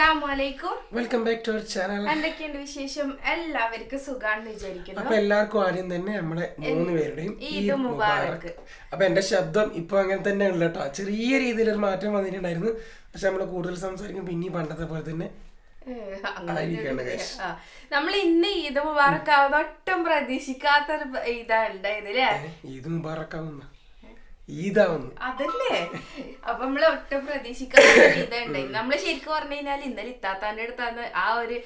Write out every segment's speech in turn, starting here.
അസ്സലാമലൈക്കും. Welcome back to our channel എന്തൊക്കെയുണ്ട് വിശേഷം? എല്ലാവർക്കും സുഖാണെന്ന് വിചാരിക്കുന്നു. അപ്പൊ എല്ലാവർക്കും ആദ്യം തന്നെ നമ്മളെ മൂന്ന് പേരുടെയും ഈദ് മുബാറക്ക്. അപ്പൊ എന്റെ ശബ്ദം ഇപ്പൊ അങ്ങനെ തന്നെ ഉള്ള കേട്ടോ. ചെറിയ രീതിയിൽ ഒരു മാറ്റം വന്നിട്ടുണ്ടായിരുന്നു. പക്ഷെ നമ്മൾ കൂടുതൽ സംസാരിക്കും പിന്നെ പണ്ടത്തെ പോലെ തന്നെ ഒരു-. നമ്മൾ ഇന്ന് ഈദ് മുബാറക്കാവുന്ന ഒട്ടും പ്രതീക്ഷിക്കാത്തൊരു ഇതാ ഉണ്ടായത് അല്ലേ ഈദ് മുബാറക്കാവുന്ന. ഈദാവുന്നു അതല്ലേ? അപ്പൊ നമ്മൾ ഒട്ടും പ്രതീക്ഷിക്കാത്ത ഇതുണ്ടായി നമ്മൾ ശരിക്കും പറഞ്ഞു കഴിഞ്ഞാൽ ഇന്നലെ ഇത്താത്താന്റെ അടുത്താണ് ആ ഒരു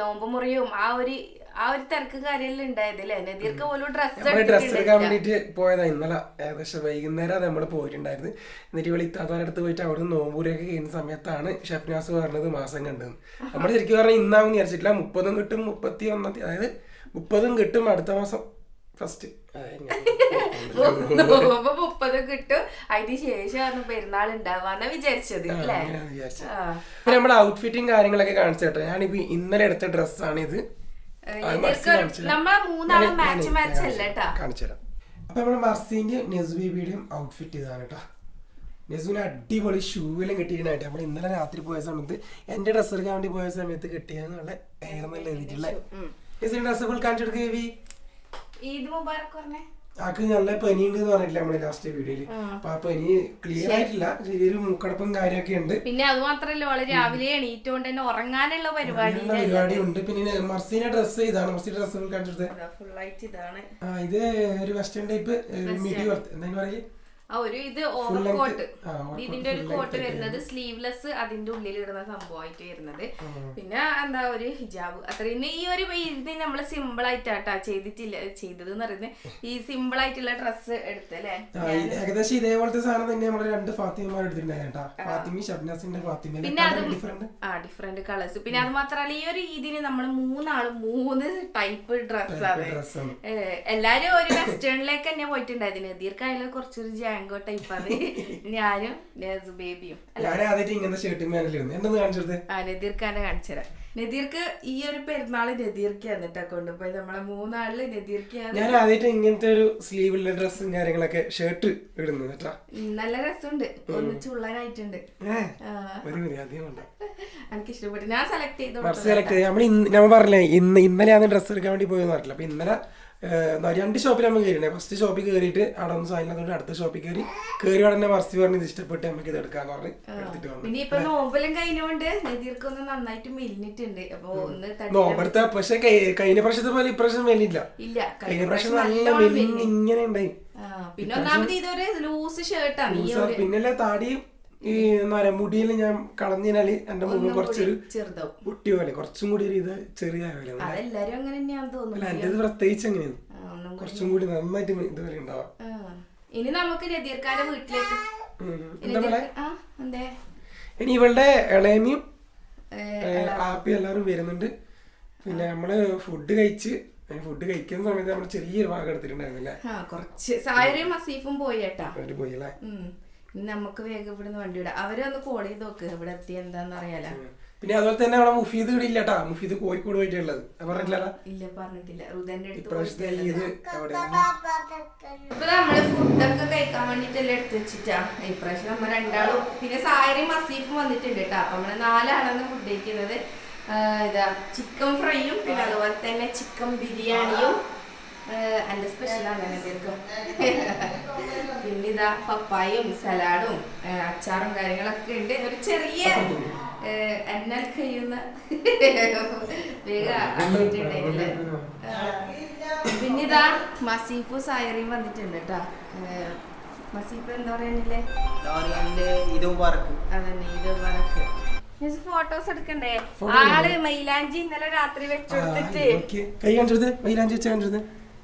നോമ്പ് മുറിയും ആ ഒരു ആ ഒരു തിരക്ക് കാര്യമെല്ലാം ഉണ്ടായതല്ലേ നദീർക്ക് പോലും ഡ്രസ് ഡ്രസ്സ് എടുക്കാൻ വേണ്ടിട്ട് പോയതാ. ഇന്നലെ ഏകദേശം വൈകുന്നേരം നമ്മൾ പോയിട്ടുണ്ടായിരുന്നു. എന്നിട്ട് ഇവിടെ ഇത്താത്താന്റെ അടുത്ത് പോയിട്ട് അവിടെ നിന്ന് നോമ്പൂരൊക്കെ കഴിയുന്ന സമയത്താണ് ഷെഫ്നാസ് പറഞ്ഞത് മാസം കണ്ടത്. നമ്മൾ ശരിക്കും പറഞ്ഞാൽ ഇന്നാവും വിചാരിച്ചിട്ടില്ല. മുപ്പതും കിട്ടും മുപ്പത്തി ഒന്നാം തീയതി അതായത് മുപ്പതും കിട്ടും അടുത്ത മാസം ഫസ്റ്റ് മുപ്പത് കിട്ടും. അതിന് ശേഷമാണ് പെരുന്നാൾ ഉണ്ടാവാന്നാ വിചാരിച്ചത് അല്ലേ? ആ. പിന്നെ നമ്മുടെ ഔട്ട്ഫിറ്റും കാര്യങ്ങളൊക്കെ കാണിച്ചു കേട്ടോ ഞാനിപ്പോ ഇന്നലെ എടുത്ത ഡ്രസ്സാണ് ഇത്. നമ്മളെ മൂന്നാളും മാച്ച് മാച്ച് അല്ല കേട്ടാ തരാം. കാണിച്ചു തരാം. അപ്പൊ നമ്മുടെ മർസീന്റെയും നെസ്ബീബിയുടെയും ഔട്ട്ഫിറ്റ് ഇതാണ് കേട്ടോ നെസുവിന് അടിപൊളി ഷൂവിലും കിട്ടിയിട്ടായിട്ട് നമ്മൾ ഇന്നലെ രാത്രി പോയ സമയത്ത് എന്റെ ഡ്രസ്സ് എടുക്കാൻ വേണ്ടി പോയ സമയത്ത് കിട്ടിയെന്നുള്ള ഡ്രസ്സ് ഫുൾ കാണിച്ചു കൊടുക്കുക ഈദ് മുബാറക്ക് പറഞ്ഞേ? ആക്ക് നല്ല പനി എന്ന് പറഞ്ഞില്ല നമ്മുടെ ലാസ്റ്റ് വീഡിയോയിൽ അപ്പൊ ആ പനി ക്ലിയർ ആയിട്ടില്ല. ചെറിയൊരു മൂക്കടപ്പും കാര്യമൊക്കെ ഉണ്ട്. പിന്നെ അത് മാത്രല്ല വളരെ രാവിലെ എണീറ്റുകൊണ്ട് തന്നെ ഉറങ്ങാനുള്ള പരിപാടി പരിപാടി ഉണ്ട്. പിന്നെ മർസീന ഡ്രസ് ഇതാണ് മർസി ഇതാണ്. ആ ഇത് ഒരു വെസ്റ്റേൺ ടൈപ്പ് മിഡി എന്താ പറയുക ആ ഒരു ഇത് ഓവർ കോട്ട് ഇതിന്റെ ഒരു കോട്ട് വരുന്നത് സ്ലീവ്ലെസ് അതിന്റെ ഉള്ളിൽ ഇടുന്ന സംഭവമായിട്ട് വരുന്നത്. പിന്നെ എന്താ ഒരു ഹിജാബ്. അത്രയും ഈ ഒരു ഇത് നമ്മൾ സിമ്പിൾ ആയിട്ടാട്ടാ ചെയ്തിട്ടില്ല ചെയ്തത് എന്ന് പറയുന്നത്. ഈ സിമ്പിൾ ആയിട്ടുള്ള ഡ്രസ്സ് എടുത്തല്ലേ ഏകദേശം ഇതേപോലത്തെ സാധനം തന്നെ നമ്മൾ രണ്ട് ഫാത്തിമമാർ എടുത്തിട്ടുണ്ടായിരുന്നു പിന്നെ അത് ഡിഫറെന്റ് ആ ഡിഫറെന്റ് കളേഴ്സ് പിന്നെ അത് മാത്രമല്ല ഈ ഒരു ഇതിന് നമ്മൾ മൂന്നാളും മൂന്ന് ടൈപ്പ് ഡ്രസ്സാണ് എല്ലാരും ഒരു വെസ്റ്റേണിലേക്ക് തന്നെ പോയിട്ടുണ്ടായിരുന്നു. ദീർഘായാലും കുറച്ചൊരു ജാങ്കോ ടൈപ്പാണ് ഞാനും നേസു ബേബിയും. ഞാൻ ആദ്യമായിട്ട് ഇങ്ങനത്തെ ഷർട്ടും പാനലിരുന്നു എന്തെന്ന് കാണിച്ചു കൊടുത്തത് ആ നദീർക്കാനെ കാണിച്ചുതരാം നദീർക്ക് ഈ ഒരു പെരുന്നാൾ നദീർക്ക് എന്നിട്ടാ കൊണ്ടുപോയി നമ്മളെ മൂന്നാളിൽ നദീർക്കാണ്. ഞാൻ ആദ്യമായിട്ട് ഇങ്ങനത്തെ ഒരു സ്ലീവുള്ള ഡ്രസ്സും കാര്യങ്ങളൊക്കെ ഷർട്ട് ഇടുന്നത് കേട്ടോ നല്ല രസമുണ്ട്. ഒന്ന് ചുള്ളനായിട്ടുണ്ട് എനിക്ക് ഇഷ്ടപ്പെട്ടു ഞാൻ സെലക്ട് ചെയ്തു സെലക്ട് ചെയ്ത്. നമ്മൾ നമ്മൾ പറഞ്ഞില്ലേ ഇന്ന് ഇന്നലെയാണ് ഡ്രസ്സ് എടുക്കാൻ വേണ്ടി പോയെന്ന് പറഞ്ഞില്ല അപ്പൊ ഇന്നലെ രണ്ട് ഷോപ്പിൽ നമ്മൾ കയറിയേ ഫസ്റ്റ് ഷോപ്പിൽ കയറിയിട്ട് അവിടെ ഒന്ന് സാധനം അടുത്ത ഷോപ്പിൽ കയറി കയറി ഉടനെ മർസി പറഞ്ഞ് ഇത് ഇഷ്ടപ്പെട്ട് നമുക്ക് ഇത് എടുക്കാന്ന് പറഞ്ഞ് എടുത്തിട്ട് വന്നു. നോമ്പലും കഴിഞ്ഞുകൊണ്ട് നദീർക്ക് ഒന്ന് നന്നായിട്ട് മെലിഞ്ഞിട്ടുണ്ട്. നോമ്പെടുത്ത പക്ഷെ കഴിഞ്ഞ പ്രാവശ്യത്തെ പോലെ ഇപ്രാവശ്യം ഇല്ല കഴിഞ്ഞ പ്രാവശ്യം നല്ല മെലിഞ്ഞ് ഇങ്ങനെ ഉണ്ടായി. പിന്നെ ഒന്നാമത് ഇതൊരു ലൂസ് ഷർട്ടാണ് പിന്നല്ലേ താടിയും ഈ എന്താ പറയാ മുടിയിൽ ഞാൻ കളഞ്ഞാൽ എന്റെ മുഖം കുറച്ചൊരു കുട്ടി പോലെ കുറച്ചും കൂടി ഒരു ഇത് ചെറിയ പോലെ അല്ല എന്റെ പ്രത്യേകിച്ച് എങ്ങനെയാണ്. കുറച്ചും കൂടി നന്നായിട്ട് ഇതുപോലെ ഉണ്ടാവാം. ഇനി നമുക്ക് നദീർക്കാരെ വീട്ടിലേക്ക്. ഇനി ഇവളുടെ ഇളയമിയും ആപ്പി എല്ലാവരും വരുന്നുണ്ട്. പിന്നെ നമ്മൾ ഫുഡ് കഴിച്ച് ഫുഡ് കഴിക്കുന്ന സമയത്ത് നമ്മൾ ചെറിയൊരു ഭാഗം എടുത്തിട്ടുണ്ടായിരുന്നില്ലേ? കുറച്ച്. സായരയും മസീഫും പോയി കേട്ടാ പോയി അല്ലേ? നമുക്ക് വേഗം ഇവിടുന്ന് വണ്ടി വിടാം. അവരെ ഒന്ന് കോൾ ചെയ്ത് നോക്ക്. ഇവിടെ എത്തി എന്താന്ന് അറിയാലോ. പിന്നെ അതുപോലെ തന്നെ അവിടെ മുഫീദ് ഇവിടെ ഇല്ല കേട്ടാ മുഫീദ് കോഴിക്കോട് പോയിട്ടുള്ളത്. പറഞ്ഞില്ല ഇല്ല പറഞ്ഞിട്ടില്ല. റുദന്റെ അടുത്ത് ഇപ്പൊ നമ്മൾ ഫുഡൊക്കെ കഴിക്കാൻ വേണ്ടിട്ടല്ലേ എടുത്ത് വെച്ചിട്ടാ. ഇപ്രാവശ്യം നമ്മ രണ്ടാളും പിന്നെ സായരയും മസീഫും വന്നിട്ടുണ്ട് കേട്ടോ. അപ്പൊ നമ്മൾ നാലാളാണ് ഫുഡ് കഴിക്കുന്നത്. ഇതാ ചിക്കൻ ഫ്രൈയും പിന്നെ അതുപോലെ തന്നെ ചിക്കൻ ബിരിയാണിയും എന്റെ സ്പെഷ്യലാണ് എന്തെങ്കിലും ഇതാ പപ്പായും സലാഡും അച്ചാറും കാര്യങ്ങളൊക്കെ ഉണ്ട്. ഒരു ചെറിയ എന്നൽ കഴിയുന്ന വേഗം ആക്കിയിട്ടുണ്ടായില്ലേ പിന്നെ ഇതാ മസീഫു സായറിയും വന്നിട്ടുണ്ട് കേട്ടാ. മസീഫ് എന്താ പറയാനില്ലേ അതന്നെ ഇത് പറക്ക് ഫോട്ടോസ് എടുക്കണ്ടേ? ആൾ മൈലാഞ്ചി ഇന്നലെ രാത്രി വെച്ചെടുത്തിട്ട് കൈ കാണിച്ചത് മൈലാഞ്ചി വെച്ച കാണിച്ചത്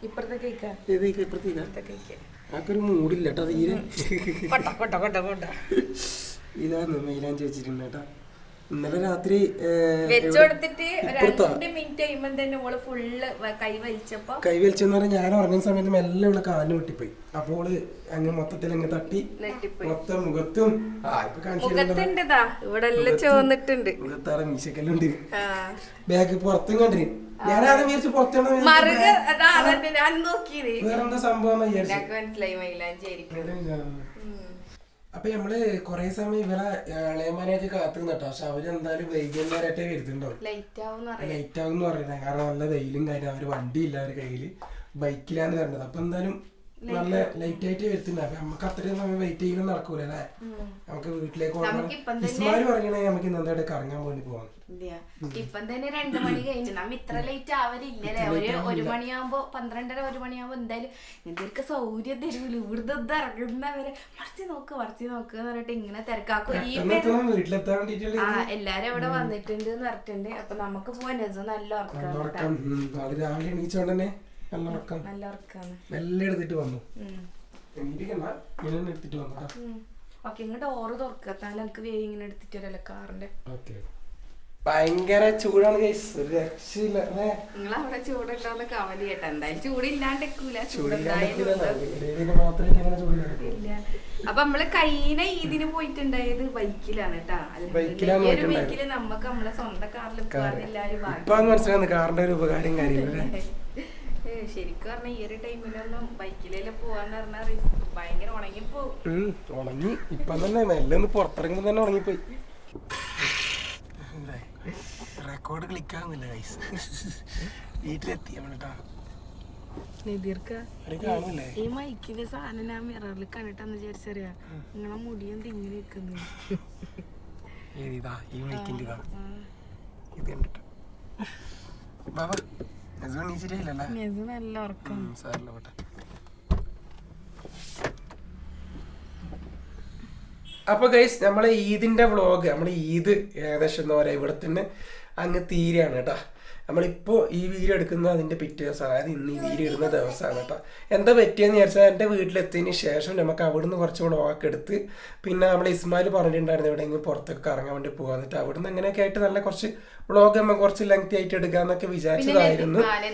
ഇപ്പുറത്തെ കേൾക്കാം ഇപ്പുറത്തെ ഇപ്പുറത്തേക്ക് ആക്കൊരു മൂടില്ല കേട്ടോ തീരെ. ഇതാണ് മൈലാഞ്ചി വെച്ചിട്ടുണ്ട് കേട്ടോ ഇന്നലെ രാത്രി കൈവലിച്ചെന്ന് രണ്ട് മിനിറ്റ് തന്നെ ഓൾ ഫുള്ള് കൈ വലിച്ചപ്പോ കൈ വലിച്ചെന്ന് പറഞ്ഞാൽ ഞാൻ ഉറങ്ങുന്ന സമയത്ത് മെല്ലെ ഉള്ള കാലിന് പൊട്ടിപ്പോയി അപ്പോൾ അങ്ങ് മൊത്തത്തിൽ അങ്ങ് തട്ടി മൊത്തം മുഖത്തും ആ ഇപ്പൊ കാണിച്ചിട്ടുണ്ടോ മുഖത്തുണ്ടതാ. ഇവിടെ എല്ലാം ചോന്നിട്ടുണ്ട് മുഖത്താറ് മീശക്കെല്ലുണ്ട്. ആ. ബാഗ് പുറത്തും കണ്ടിന്. ഞാൻ വിചാരിച്ചു പുറത്താണ് വേറെന്താ സംഭവം മനസ്സിലായി മൈലാഞ്ചി ആയിരിക്കും. അപ്പൊ നമ്മൾ കൊറേ സമയം ഇവരെ ഇളയമാനെയൊക്കെ കാത്തു നിന്നിട്ടോ പക്ഷെ അവർ എന്തായാലും വൈകുന്നേരമായിട്ടേ വരുന്നുണ്ടാവും ലൈറ്റ് ആവും പറയുന്നത്. കാരണം നല്ല വെയിലും കാര്യം അവർ വണ്ടിയില്ല അവരുടെ കയ്യിൽ. ബൈക്കിലാണ് വരേണ്ടത് അപ്പൊ എന്തായാലും നല്ല ലൈറ്റ് ആയിട്ട് വരുത്തുണ്ട്. അപ്പൊ നമുക്ക് അത്രയും സമയം വെയിറ്റ് ചെയ്യണം നടക്കൂല അല്ലേ നമുക്ക് വീട്ടിലേക്ക് ഇസ്മാര് പറഞ്ഞേ നമുക്ക് ഇന്ന് കറങ്ങാൻ വേണ്ടി ഇല്ല. ഇപ്പം തന്നെ രണ്ടു മണി കഴിഞ്ഞു. നമ്മ ഇത്ര ലേറ്റ് ആവലില്ലല്ലേ ഒരു ഒരു മണിയാകുമ്പോ പന്ത്രണ്ടര ഒരു മണിയാകുമ്പോ എന്തായാലും എന്തൊക്കെ സൗകര്യം തരൂല. ഇവിടുന്ന് ഇറങ്ങുന്നവരെ മറിച്ച് നോക്ക് മറിച്ച് നോക്ക് എന്ന് പറഞ്ഞിട്ട് ഇങ്ങനെ തിരക്കാക്കും. ഈ ആ എല്ലാരും ഇവിടെ വന്നിട്ടുണ്ട് എന്ന് പറഞ്ഞിട്ടുണ്ട്. അപ്പൊ നമുക്ക് പോവാൻ രസം നല്ല. ഉറക്കം. രാവിലെ എണീച്ചോണ്ട് തന്നെ നല്ല ഉറക്കം നല്ല ഉറക്കാണ് മെല്ലെ എടുത്തിട്ട് വന്നു എണീറ്റിക്കണ്ട ഇങ്ങനെ തന്നെ എടുത്തിട്ട് വന്നു കേട്ടോ ഓക്കെ ഇങ്ങോട്ട് ഓറ് തുറക്കത്താൽ എനിക്ക് വേഗം ഇങ്ങനെ എടുത്തിട്ട് വരല്ലോ കാറിന്റെ. ഓക്കെ. ഭയങ്കര ചൂടാണ് രക്ഷയില്ല. നിങ്ങൾ അവിടെ കമന്റ് എന്തായാലും ചൂടില്ലാണ്ടിരിക്കൂല. അപ്പൊ നമ്മൾ കഴിഞ്ഞ ഇതിന് പോയിട്ടുണ്ടായത് ബൈക്കിലാണ് കേട്ടാ ബൈക്കിലാണ് ഒരു. ബൈക്കിൽ നമുക്ക് നമ്മളെ സ്വന്തം കാറിൽ എല്ലാരും മനസ്സിലാവുന്നു കാറിന്റെ ഒരു ഉപകാരം കാര്യമില്ല ശരിക്കും പറഞ്ഞ ഈ ഒരു ടൈമിലൊന്നും ബൈക്കിലെല്ലാം പോവാന്ന് പറഞ്ഞാൽ റിസ്ക് ഭയങ്കര ഉണങ്ങിപ്പോവും. ഉണങ്ങി. ഇപ്പൊ തന്നെ മെല്ലെ ഒന്ന് പുറത്തിറങ്ങുമ്പോ തന്നെ ഉണങ്ങിപ്പോയി. റെക്കോർഡ് ക്ലിക്കാവുന്നില്ല ഗൈസ് വീട്ടിലെത്തി നമ്മളിട്ടാ ഈ മൈക്കിന്റെ സാധനം ഞാൻ മിററിൽ കണ്ടിട്ടെന്ന് വിചാരിച്ചറിയാ? നിങ്ങളെ മുടിയും തിങ്ങി നിൽക്കുന്നു. ഈ മൈക്കിന്റെ ഇതാ. കണ്ടിട്ട്. ബാബാ നല്ല ഉറക്കം സാറില്ല പോട്ടെ. അപ്പൊ ഗൈസ് നമ്മളെ ഈദിന്റെ വ്ളോഗ് നമ്മളെ ഈദ് ഏകദേശം എന്താ പറയാ ഇവിടെ തന്നെ അങ്ങ് തീരെയാണ് കേട്ടാ. നമ്മളിപ്പോ ഈ വീഡിയോ എടുക്കുന്ന അതിന്റെ പിറ്റേ ദിവസം അതായത് ഇന്ന് ഈ വീഡിയോ ഇടുന്ന ദിവസമാണ് കേട്ടോ എന്താ പറ്റിയെന്ന് വിചാരിച്ചാൽ എന്റെ വീട്ടിലെത്തിയതിന് ശേഷം നമുക്ക് അവിടുന്ന് കുറച്ച് വ്ളോഗ് എടുത്ത് പിന്നെ നമ്മൾ ഇസ്മായിൽ പറഞ്ഞിട്ടുണ്ടായിരുന്നു എവിടെയെങ്കിലും പുറത്തൊക്കെ ഇറങ്ങാൻ വേണ്ടി പോകാൻ എന്നിട്ട് അവിടുന്ന് അങ്ങനെയൊക്കെ ആയിട്ട് നല്ല കുറച്ച് വ്ളോഗ് നമ്മൾ കുറച്ച് ലെങ്തി ആയിട്ട് എടുക്കാന്നൊക്കെ വിചാരിച്ചതായിരുന്നു. അതെ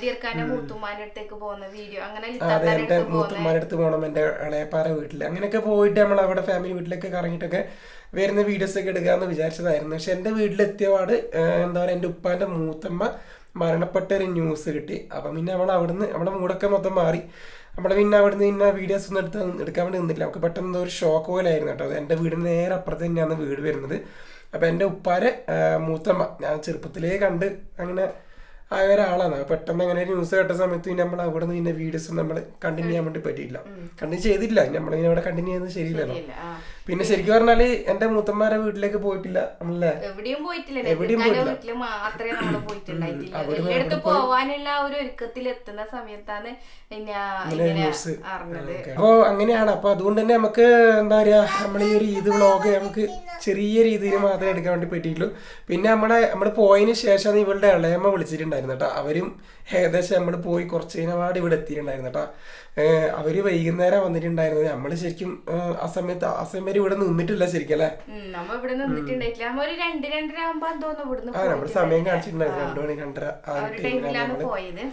എന്റെ മൂത്തുമാരുടെ അടുത്ത് പോകണം എന്റെ ഇളയപ്പാറ വീട്ടിൽ അങ്ങനെയൊക്കെ പോയിട്ട് നമ്മൾ അവിടെ ഫാമിലി വീട്ടിലൊക്കെ കറങ്ങിയിട്ടൊക്കെ വരുന്ന വീഡിയോസ് ഒക്കെ എടുക്കാമെന്ന് വിചാരിച്ചതായിരുന്നു. പക്ഷെ എന്റെ വീട്ടിലെത്തിയ പാട് എന്താ പറയുക എന്റെ ഉപ്പാന്റെ മൂത്തമ്മ മരണപ്പെട്ട ഒരു ന്യൂസ് കിട്ടി. അപ്പം പിന്നെ നമ്മൾ അവിടുന്ന് നമ്മുടെ മൂടൊക്കെ മൊത്തം മാറി. നമ്മൾ പിന്നെ അവിടുന്ന് പിന്നെ വീഡിയോസ് ഒന്നും എടുത്ത് എടുക്കാൻ വേണ്ടി നിന്നില്ല. നമുക്ക് പെട്ടെന്ന് ഒരു ഷോക്ക് പോലായിരുന്നു കേട്ടോ. അത് എന്റെ വീടിന് നേരെ അപ്പുറത്ത് തന്നെയാണ് വീട് വരുന്നത്. അപ്പം എന്റെ ഉപ്പാരെ മൂത്തമ്മ ഞാൻ ചെറുപ്പത്തിലേ കണ്ട് അങ്ങനെ ആയ ഒരാളാണ്. പെട്ടെന്ന് അങ്ങനെ ന്യൂസ് കേട്ട സമയത്ത് നമ്മൾ അവിടെ നിന്ന് പിന്നെ വീഡിയോസ് നമ്മൾ കണ്ടിന്യൂ ചെയ്യാൻ വേണ്ടി പറ്റിയില്ല. കണ്ടിന്യൂ ചെയ്തില്ല. നമ്മളിങ്ങനെ അവിടെ കണ്ടിന്യൂ ചെയ്യുന്നത് ശരിയില്ലല്ലോ. പിന്നെ ശരിക്കും പറഞ്ഞാൽ എന്റെ മൂത്തന്മാരെ വീട്ടിലേക്ക് പോയിട്ടില്ല നമ്മളല്ലേ എവിടെയും പോയിട്ടില്ല. എവിടെയും നമ്മൾ പോവാനുള്ള ഒരു ഒരുക്കത്തിൽ എത്തുന്ന സമയത്താണ് ന്യൂസ് അപ്പോ അങ്ങനെയാണ്. അപ്പൊ അതുകൊണ്ട് തന്നെ നമുക്ക് എന്താ പറയാ നമ്മൾ ഈ ഒരു ഈദ് വ്ളോഗ് നമുക്ക് ചെറിയ രീതിയിൽ മാത്രമേ എടുക്കാൻ വേണ്ടി പറ്റിയിട്ടുള്ളൂ. പിന്നെ നമ്മളെ നമ്മൾ പോയതിന് ശേഷം ഇവളുടെ ഇളയമ്മ വിളിച്ചിട്ടുണ്ടായിരുന്നു കേട്ടോ അവരും ഏകദേശം നമ്മൾ പോയി കുറച്ച് കഴിഞ്ഞപാട് ഇവിടെ എത്തിയിട്ടുണ്ടായിരുന്നു കേട്ടോ അവർ വൈകുന്നേരം വന്നിട്ടുണ്ടായിരുന്നത്. നമ്മൾ ശരിക്കും ആ സമയത്ത് ആ സമയം വരെ ഇവിടെ നിന്നിട്ടില്ല ശരിക്കും അല്ലേ? ആ നമ്മൾ സമയം കാണിച്ചിട്ടുണ്ടായിരുന്നു. രണ്ടു മണി രണ്ടര ആ ടൈമിലാണ് ടൈമിലാണ് നമ്മൾ പോയത്.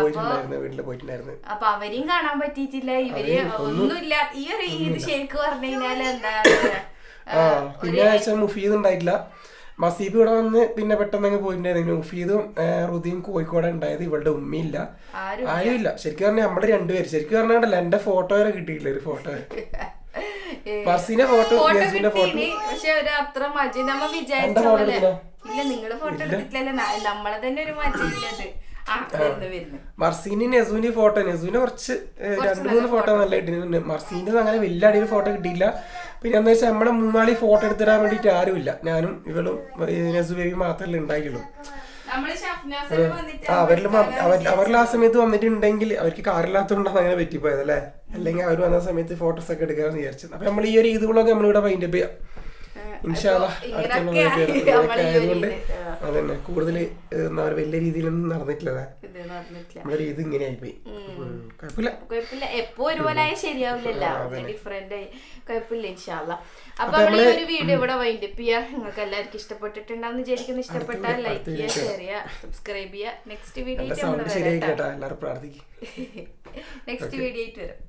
പോയിട്ടുണ്ടായിരുന്നു വീട്ടിൽ പോയിട്ടുണ്ടായിരുന്നു അപ്പൊ അവരെയും കാണാൻ പറ്റിയിട്ടില്ല. ഇവർ ഒന്നുമില്ല. ഈ ഒരു ഇത് ശരിക്കും പറഞ്ഞു കഴിഞ്ഞാൽ എന്താ പിന്നെ മുഫീദ് ഉണ്ടായിട്ടില്ല. മസീബ് ഇവിടെ വന്ന് പിന്നെ പെട്ടെന്ന് അങ്ങ് പോയിട്ടുണ്ടായിരുന്നു. മുഫീദും ആ, റുദിയും കോഴിക്കോട് ഉണ്ടായത്. ഇവളുടെ ഉമ്മയില്ല. ആരും ആരുമില്ല. ശരിക്കും പറഞ്ഞാൽ നമ്മൾ രണ്ടുപേര്. ശരിക്കും പറഞ്ഞാണ്ടല്ല എന്റെ ഫോട്ടോ വരെ കിട്ടിയില്ല ഒരു ഫോട്ടോ ബസിന്റെ ഫോട്ടോ ഫോട്ടോ പക്ഷെ ഒരു അത്ര മജ നമ്മ വിചാരിച്ച പോലെ ഇല്ല നിങ്ങൾ ഫോട്ടോ എടുത്തിട്ടില്ലല്ലോ. നമ്മളെ തന്നെ ഒരു മജ മർസീനി നെസൂന്റെ ഫോട്ടോ നെസൂന്റെ കുറച്ച് രണ്ട് മൂന്ന് ഫോട്ടോ നല്ല കിട്ടിയിട്ടുണ്ട് മർസീന്റെ അങ്ങനെ വലിയ അടിയിൽ ഫോട്ടോ കിട്ടിയില്ല പിന്നെ എന്താ വെച്ചാൽ നമ്മളെ മൂന്നാളി ഫോട്ടോ എടുത്തിടാൻ വേണ്ടിട്ട് ആരുമില്ല. ഞാനും ഇവളും നെസു ബേബി മാത്രമല്ലേ ഉണ്ടായിട്ടുള്ളൂ. അവരിലും അവരിൽ അവരിൽ ആ സമയത്ത് വന്നിട്ടുണ്ടെങ്കിൽ അവർക്ക് കാറില്ലാത്തതുകൊണ്ടാണ് അങ്ങനെ പറ്റിപ്പോയത് അല്ലേ? അല്ലെങ്കിൽ അവർ വന്ന സമയത്ത് ഫോട്ടോസ് ഒക്കെ എടുക്കാമെന്ന് വിചാരിച്ചത്. അപ്പൊ നമ്മൾ ഈ ഒരു ഇത് വ്ളോഗ് നമ്മളിവിടെ വൈൻഡപ്പ് ചെയ്യാം. ആയതുകൊണ്ട്. അതന്നെ. കൂടുതൽ വലിയ രീതിയിലൊന്നും നടന്നിട്ടില്ല. നമ്മുടെ രീതി ഇങ്ങനെ ആയിപ്പോയി. കുഴപ്പമില്ല. എപ്പോ ഒരുപോലെ ആയ ശരിയാവില്ലല്ലോ. ഡിഫറെന്റ് ആയി. കുഴപ്പമില്ല ഇൻഷാല്ല. അപ്പൊ അപ്പൊ നമ്മൾ ഒരു വീഡിയോ ഇവിടെ വൈൻഡപ്പ് ചെയ്യാ. നിങ്ങൾക്ക് എല്ലാവർക്കും ഇഷ്ടപ്പെട്ടിട്ടുണ്ടാന്ന് വിചാരിക്കുന്നു. ഇഷ്ടപ്പെട്ടാൽ ലൈക്ക് ചെയ്യുക ഷെയർ ചെയ്യുക സബ്സ്ക്രൈബ് ചെയ്യുക. നെക്സ്റ്റ് വീഡിയോ നെക്സ്റ്റ് വീഡിയോ ആയിട്ട് വരാം.